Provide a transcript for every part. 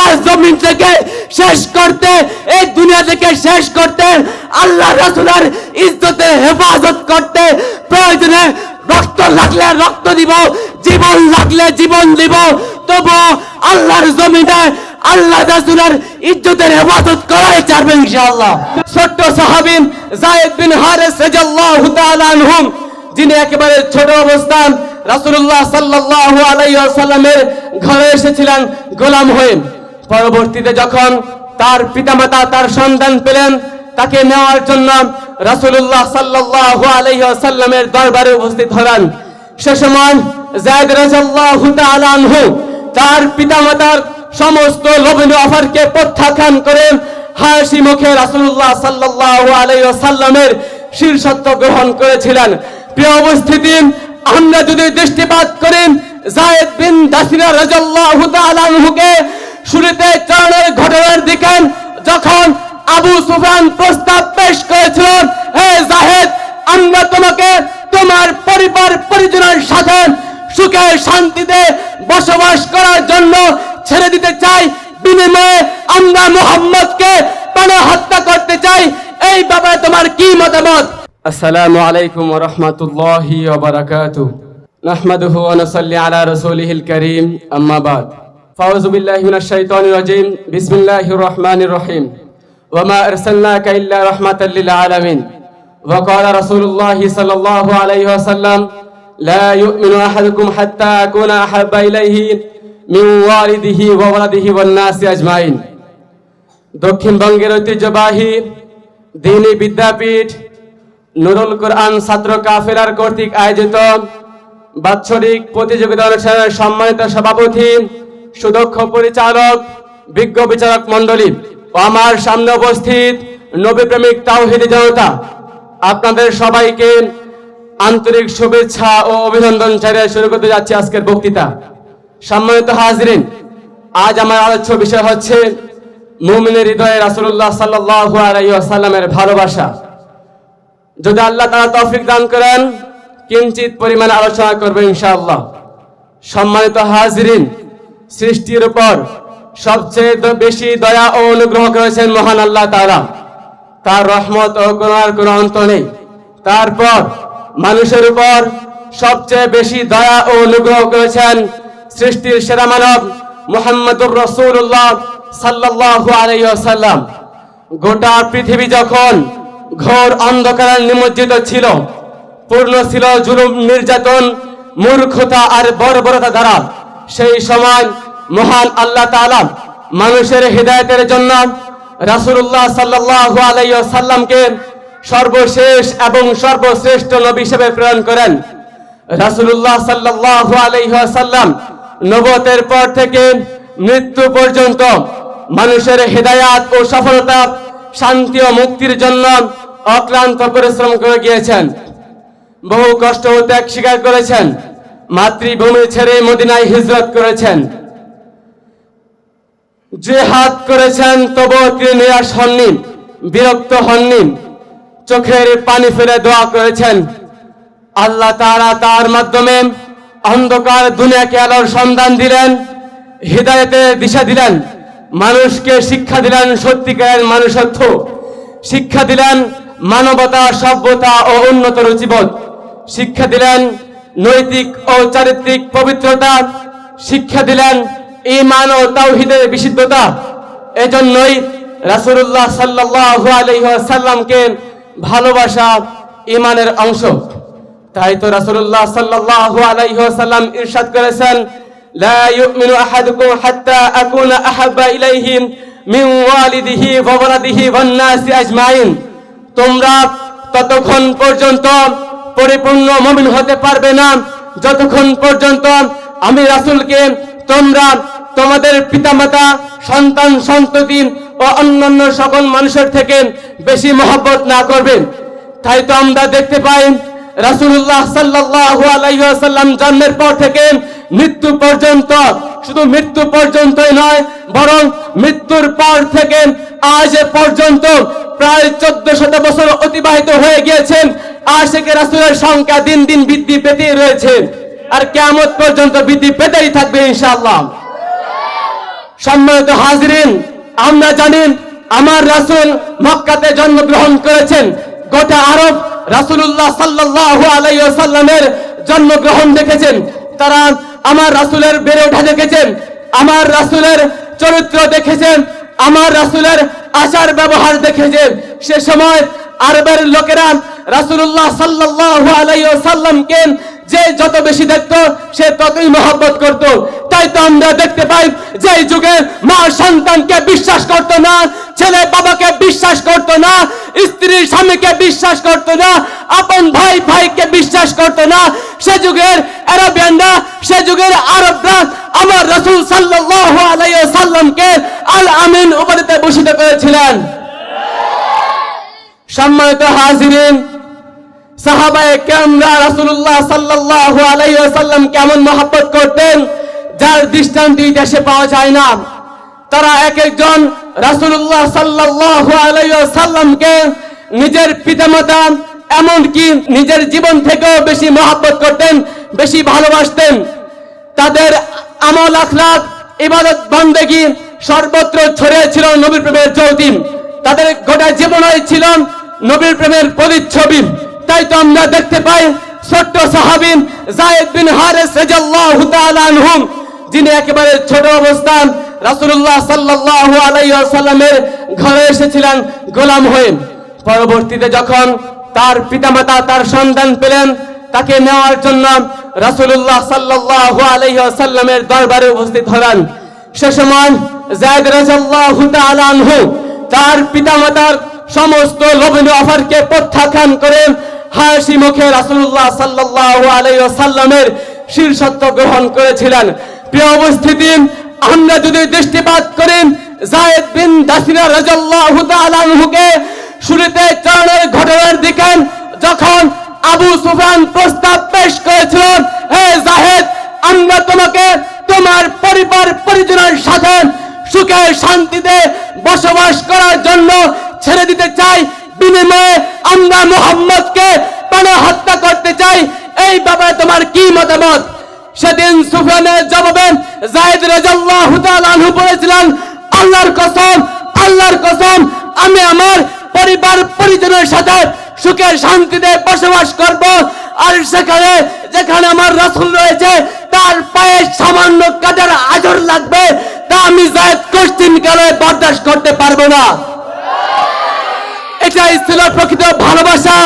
আল্লাহর জমিন থেকে শেষ করতে, এই দুনিয়া থেকে শেষ করতে, আল্লাহ রাসূলের ইজ্জতের হেফাজত করতে প্রয়োজনে রক্ত লাগলে রক্ত দিব, জীবন লাগলে জীবন দিব। তবু আল্লাহর জমিনে আল্লাহ রাসূলের ইজ্জতের হেফাজত করাই চাইবে ইনশাআল্লাহ। ছোট্ট সাহাবীন যায়েদ বিন হারিস রাদিয়াল্লাহু তাআলা আনহুম, যিনি একেবারে ছোট অবস্থান রাসূলুল্লাহ সাল্লাল্লাহু আলাইহি ওয়াসাল্লামের ঘরে এসেছিলেন গোলাম হয়ে। পরবর্তীতে যখন তার পিতামাতা, তার সন্তান পেলেন, তাকে নেওয়ার জন্য রাসূলুল্লাহ সাল্লাল্লাহু আলাইহি ওয়াসাল্লামের দরবারে উপস্থিত হলেন। সে সময় যায়েদ রাদিয়াল্লাহু তাআলা আনহু তার পিতামাতার সমস্ত লোভনীয় অফারকে প্রত্যাখ্যান করে হাসি মুখে রাসূলুল্লাহ সাল্লাল্লাহু আলাইহি ওয়াসাল্লামের শীর্ষত্ব গ্রহণ করেছিলেন। প্রিয় উপস্থিতি, আমরা যদি দৃষ্টিপাত করি জায়েদ বিন দাসিরা তাআলা আনহুকে শুরুতে চালানোর ঘটনার দিকে যখন আবু সুফিয়ান প্রস্তাব পেশ করেছিল, হে জাহেদ, আমরা তোমাকে তোমার পরিবার পরিজনের সাথে সুখে শান্তিতে বসবাস করার জন্য ছেড়ে দিতে চাই। বিনিময়ে আমরা মুহাম্মদকে প্রাণ হত্যা করতে চাই। এই ব্যাপারে তোমার কি মতামত? আসসালামু আলাইকুম রাহমাতুল্লাহি নাহমাদুহু ওয়া নুসাল্লি আলা রাসূলিহিল কারীম। ফাউজুবিল্লাহি মিনাশ শাইতানির রাজিম রহিম ওয়ামা আরসালনাকা ইল্লা রাহমাতাল লিল আলামিন ওয়া লা ইউমিনু আহাদুকুম হাত্তা আকুনা আহাব্বা ইলাইহি মিন দক্ষিণবঙ্গের ঐতিহ্যবাহী দিনী বিদ্যাপীঠ নুরুল কোরআন ছাত্র কাফেলার কর্তৃক আয়োজিত বাৎসরিক প্রতিযোগিতা অনুষ্ঠানের সম্মানিত সভাপতি সুদক্ষ পরিচালক, বিজ্ঞ বিচারক মণ্ডলী ও আমার সামনে উপস্থিত নবী প্রেমিক তাওহিদি জনতা। আপনাদের সবাইকে আন্তরিক শুভেচ্ছা ও অভিনন্দন জানিয়ে শুরু করতে যাচ্ছি আজকের বক্তৃতা। সম্মানিত হাজরিন, আজ আমার আলোচ্য বিষয় হচ্ছে মুমিনের হৃদয়ে রাসূলুল্লাহ সাল্লাল্লাহু আলাইহি ওয়াসাল্লামের ভালোবাসা। যদি আল্লাহ তাআলা তৌফিক দান করেন, কিঞ্চিত পরিমাণে আলোচনা করব ইনশাআল্লাহ। সম্মানিত হাজরিন সৃষ্টির উপর সবচেয়ে বেশি দয়া ও অনুগ্রহ করেছেন মহান আল্লাহ তাআলা। তার রহমত ও করুণার কোনো অন্ত নেই। তারপর মানুষের উপর সবচেয়ে বেশি দয়া ও অনুগ্রহ করেছেন সৃষ্টির সেরা মানব মোহাম্মদুর রসুল্লাহ সাল্লাল্লাহু আলাইহি ওয়াসাল্লাম। গোটা পৃথিবী যখন ঘোর অন্ধকারে নিমজ্জিত ছিল, পূর্ণ ছিল জুলুম, নির্যাতন, মূর্খতা আর বর্বরতা দ্বারা সেই সময় মহান আল্লাহ তাআলা মানুষের হৃদায়তের জন্য রাসূলুল্লাহ সাল্লাল্লাহু আলাইহি ওয়াসাল্লামকে সর্বশেষ এবং সর্বশ্রেষ্ঠ নবী হিসেবে প্রেরণ করেন। রাসূলুল্লাহ সাল্লাল্লাহু আলাইহি ওয়াসাল্লাম নবতের পর থেকে মৃত্যু পর্যন্ত মানুষের হেদায়াত ও সফলতা, শান্তি ও মুক্তির জন্য অক্লান্ত পরিশ্রম করে গিয়েছেন। বহু কষ্ট ও ত্যাগ স্বীকার করেছেন। মাতৃভূমি ছেড়ে মদিনায় হিজরত করেছেন। যে হাত করেছেন তবুও তিনি নিরাশ হননি, বিরক্ত হননি, চোখের পানি ফেলে দোয়া করেছেন। আল্লাহ তারা তার মাধ্যমে অন্ধকার দুনিয়াকে আলোর সন্ধান দিলেন হৃদয়তে দিশা দিলেন, মানুষকে শিক্ষা দিলেন সত্যিকারের মানুষত্ব, শিক্ষা দিলেন মানবতা, সভ্যতা ও উন্নত রুচিবোধ, শিক্ষা দিলেন নৈতিক ও চারিত্রিক পবিত্রতা, শিক্ষা দিলেন ঈমান ও তাওহীদের বিশুদ্ধতা। এজন্যই রাসূলুল্লাহ সাল্লাল্লাহু আলাইহি ওয়াসাল্লামকে ভালোবাসা ইমানের অংশ। তাই তো রাসূলুল্লাহ সাল্লাল্লাহু আলাইহি ওয়াসাল্লাম ইরশাদ করেছেন আহাদুকুম হাত্তা আকুনা আহাব্বা ইলাইহি মিন ওয়ালিদিহি ওয়া ওয়ালাদিহি ওয়ান নাসি আজমাইন। তোমরা ততক্ষণ পর্যন্ত পরিপূর্ণ মুমিন হতে পারবে না। যতক্ষণ পর্যন্ত আমি রাসূলকে তোমরা তোমাদের পিতামাতা, সন্তান সন্ততি ও অন্যান্য সকল মানুষের থেকে বেশি মহব্বত না করবে তাই তো আমরা দেখতে পাই, রাসূলুল্লাহ সাল্লাল্লাহু আলাইহি জন্মের পর থেকে মৃত্যু পর্যন্ত, শুধু মৃত্যু পর্যন্তই নয়, বরং মৃত্যুর পর থেকে আজ পর্যন্ত প্রায় চোদ্দ শত বছর অতিবাহিত হয়ে গিয়েছেন। আশেকে রাসূলের সংখ্যা দিন দিন বৃদ্ধি পেতেই রয়েছে। আর কিয়ামত পর্যন্ত বৃদ্ধি পেতেই থাকবে ইনশাআল্লাহ। সম্মানিত হাজরিন, আমরা জানি আমার রাসূল মক্কাতে জন্মগ্রহণ করেছেন। গোটা আরব রাসূলুল্লাহ সাল্লাল্লাহু আলাইহি ওয়াসাল্লামের জন্মগ্রহণ দেখেছেন। তারা আমার রাসূলের বেড়ে ওঠা দেখেছেন। আমার রাসূলের চরিত্র দেখেছেন। আমার রাসূলের আচার ব্যবহার দেখেছেন। সে সময় আরবের লোকেরা রাসূলুল্লাহ সাল্লাল্লাহু আলাইহি ওয়াসাল্লামকে যে যত বেশি দেখত, সে ততই মহব্বত করত। তাই তো আমরা দেখতে পাই যে যুগে মা সন্তানকে বিশ্বাস করত না, ছেলে বাবাকে বিশ্বাস করত না, স্ত্রী স্বামীকে বিশ্বাস করত না, আপন ভাই ভাইকে বিশ্বাস করত না। সে যুগের আরবিয়ানরা, সে যুগের আরবরা আমার রাসূল সাল্লাল্লাহু আলাইহি সাল্লামকে আল আমিন উপাধিতে ভূষিত করেছিলেন। সম্মানিত হাজিরিন, সাহাবায়ে কেরামরা রাসূলুল্লাহ সাল্লাল্লাহু আলাইহি ওয়াসাল্লাম কেমন মহব্বত করতেন, যার দৃষ্টান্তি দেশে পাওয়া যায় না। তারা এক একজন রাসূলুল্লাহ সাল্লাল্লাহু আলাইহি ওয়াসাল্লামকে নিজের পিতামাতা এমনকি নিজের জীবন থেকেও বেশি মহব্বত করতেন, বেশি ভালোবাসতেন। তাদের আমল আখলাক ইবাদত বন্দেগী সর্বত্র ছড়িয়ে ছিল নবীর প্রেমের জ্যোতি তাদের গোটা জীবনই ছিল নবীর প্রেমের প্রতিচ্ছবি। তাই তো আমরা দেখতে পাই ছোট্ট সাহাবিন জায়েদ বিন হারেস রাদিয়াল্লাহু তাআলা যিনি একেবারে ছোট অবস্থান রাসূলুল্লাহ সাল্লাল্লাহু আলাইহি ওয়াসাল্লামের ঘরে এসেছিলেন গোলাম হয়ে। পরবর্তীতে যখন তার পিতামাতা, তার সন্তান পেলেন, তাকে নেওয়ার জন্য রাসূলুল্লাহ সাল্লাল্লাহু আলাইহি ওয়াসাল্লামের দরবারে উপস্থিত হলেন। সে সময় যায়েদ রাদিয়াল্লাহু তাআলা আনহু তার পিতামাতার সমস্ত লোভনীয় অফারকে প্রত্যাখ্যান করে হাসি মুখে রাসূলুল্লাহ সাল্লাল্লাহু আলাইহি ওয়াসাল্লামের শীর্ষত্ব গ্রহণ করেছিলেন। প্রিয় উপস্থিতি, আমরা যদি দৃষ্টিপাত করি, জায়েদ বিন দাসিনা আনহুকে শুরুতে চরণের ঘটনার দিকে যখন আবু সুফিয়ান প্রস্তাব পেশ করেছিল হে জাহেদ, আমরা তোমাকে তোমার পরিবার পরিজনের সাথে সুখে শান্তিতে বসবাস করার জন্য ছেড়ে দিতে চাই। বিনিময়ে আমরা মোহাম্মদকে প্রাণে হত্যা করতে চাই। এই ব্যাপারে তোমার কি মতামত? সেদিন সুফিয়ানের জবাবে জায়েদ রাদিয়াল্লাহু তাআলা আনহু বলেছিলেন, আল্লাহর কসম আল্লাহর কসম, আমি আমার পরিবার পরিজনের সাথে সুখে শান্তিতে বসবাস করব। আর সেখানে, যেখানে আমার রাসূল রয়েছে, তার পায়ে সামান্য কাটার আজর লাগবে, তা আমি জায়েদ কষ্টিন কালে বরদাস্ত করতে পারব না। এটাই ছিল প্রকৃত ভালোবাসা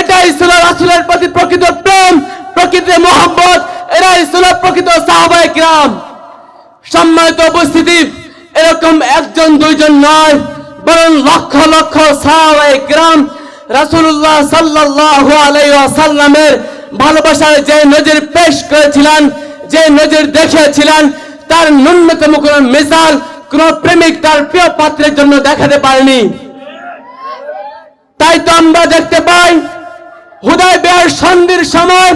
এটাই ছিল রাসুলের প্রতি প্রকৃত প্রেম, প্রকৃত মোহাম্মত এরাই ছিল প্রকৃত সাহাবায়ে কিরাম সম্মানিত উপস্থিতি, এরকম একজন, দুইজন নয়, বরং লক্ষ লক্ষ সাহাবায়ে গ্রাম রাসুল্লাহ সাল্লাল্লাহু আলাইহি ওয়াসাল্লামের ভালোবাসার যে নজির পেশ করেছিলেন, যে নজির দেখিয়েছিলেন, তার ন্যূনতম কোনো মিসাল, কোন প্রেমিক তার প্রিয় পাত্রের জন্য দেখাতে পারেনি। তাই তো আমরা দেখতে পাই। হুদায় বেয়ার সন্ধির সময়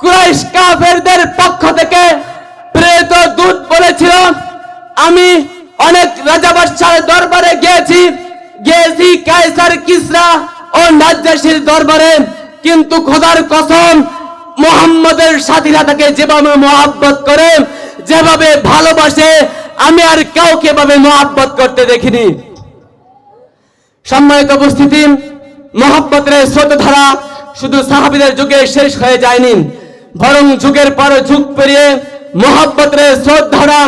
কুরাইশ কাফেরদের পক্ষ থেকে প্রেরিত দূত বলেছিল, আমি অনেক রাজা বাদশার দরবারে গিয়েছি গিয়েছি কাইসার কিসরা ও নাজ্জাসীর দরবারে। কিন্তু খোদার কসম, মোহাম্মদের সাথীরা তাকে যেভাবে মহাব্বত করে, যেভাবে ভালোবাসে, আমি আর কাউকে এভাবে মহাব্বত করতে দেখিনি। সম্মানিত উপস্থিতি মহাব্বতের স্রোতধারা শুধু সাহাবিদের যুগে শেষ হয়ে যায়নি, বরং যুগের পর যুগ পেরিয়ে মহাব্বতের স্রোতধারা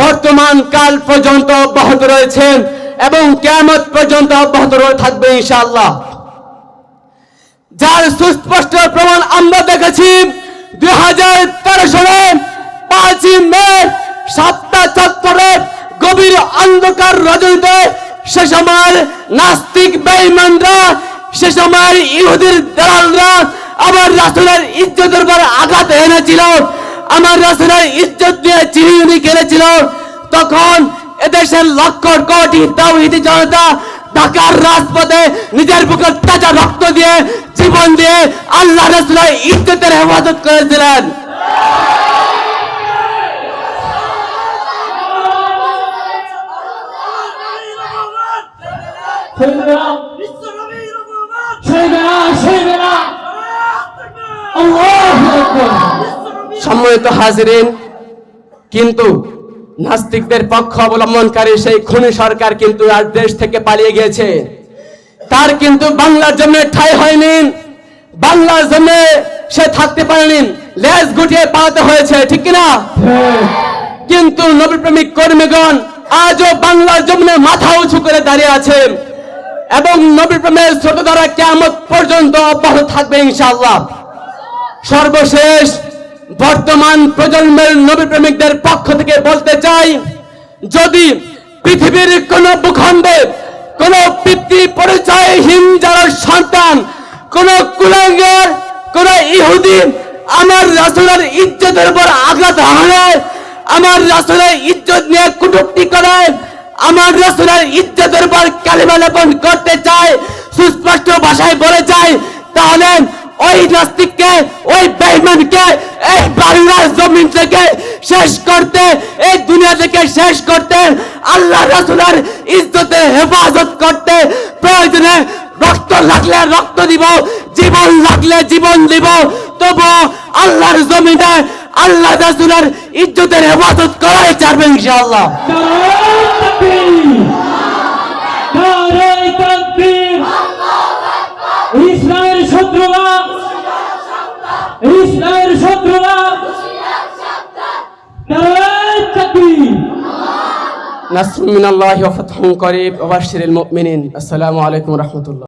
বর্তমান কাল পর্যন্ত অব্যাহত রয়েছে এবং কেয়ামত পর্যন্ত অব্যাহত থাকবে ইনশাআল্লাহ। যার সুস্পষ্ট প্রমাণ আমরা দেখেছি দুই হাজার তেরো সালে পাঁচই মে সাতটা চত্বরে গভীর অন্ধকার রজনীতে সে সময় নাস্তিক বেঈমানরা সে সময় ইহুদির দালালরা আমার রাসূলের ইজ্জতের উপর আঘাত এনেছিল, আমার রাসূলের ইজ্জত দিয়ে চিনি কেড়েছিল। তখন এদেশের লক্ষ কোটি তাওহীদি জনতা ঢাকার রাজপথে নিজের বুকে তাজা রক্ত দিয়ে, জীবন দিয়ে আল্লাহ রাসূলের ইজ্জতের হেফাজত করেছিলেন। সম্মানিত হাজিরিন, কিন্তু নাস্তিকদের পক্ষ অবলম্বনকারী সেই খুনি সরকার কিন্তু আজ দেশ থেকে পালিয়ে গিয়েছে। তার কিন্তু বাংলার জন্য ঠাই হয়নি, বাংলার জন্য সে থাকতে পারেনি, লেজ গুটিয়ে পালাতে হয়েছে, ঠিক কিনা? কিন্তু নবী প্রেমিক কর্মীগণ আজও বাংলার জমিনে মাথা উঁচু করে দাঁড়িয়ে আছে এবং নবী প্রেমের ছোট দ্বারা কেমন পর্যন্ত অব্যাহত থাকবে ইনশাআল্লাহ। সর্বশেষ বর্তমান প্রজন্মের নবী প্রেমিকদের পক্ষ থেকে বলতে চাই, যদি পৃথিবীর কোন ভূখণ্ডে কোন পিতৃ পরিচয়হীন যারা সন্তান, কোন কুলাঙ্গের, কোন ইহুদি, আমার রাসূলের ইজ্জতের উপর আঘাত হানায় আমার রাসূলের ইজ্জত নিয়ে কটূক্তি করে, আমার রাসূলের ইজ্জতের উপর কালিমা করতে চায় সুস্পষ্ট ভাষায় বলে যায় তাহলে নাস্তিককে ওই বেঈমানকে এই বাংলার জমিন থেকে শেষ করতে, এই দুনিয়া থেকে শেষ করতে, আল্লাহ রাসূলের ইজ্জতে হেফাজত করতে প্রয়োজনে রক্ত লাগলে রক্ত দিব, জীবন লাগলে জীবন দিব। তবু আল্লাহর জমিনে আল্লাহ রাসূলের ইজ্জতের হেফাজত করাই চাইবে ইনশাআল্লাহ। নাসরুম আল্লাহ করিব মুমিনিন। আসসালামু আলাইকুম রাহমাতুল্লাহ।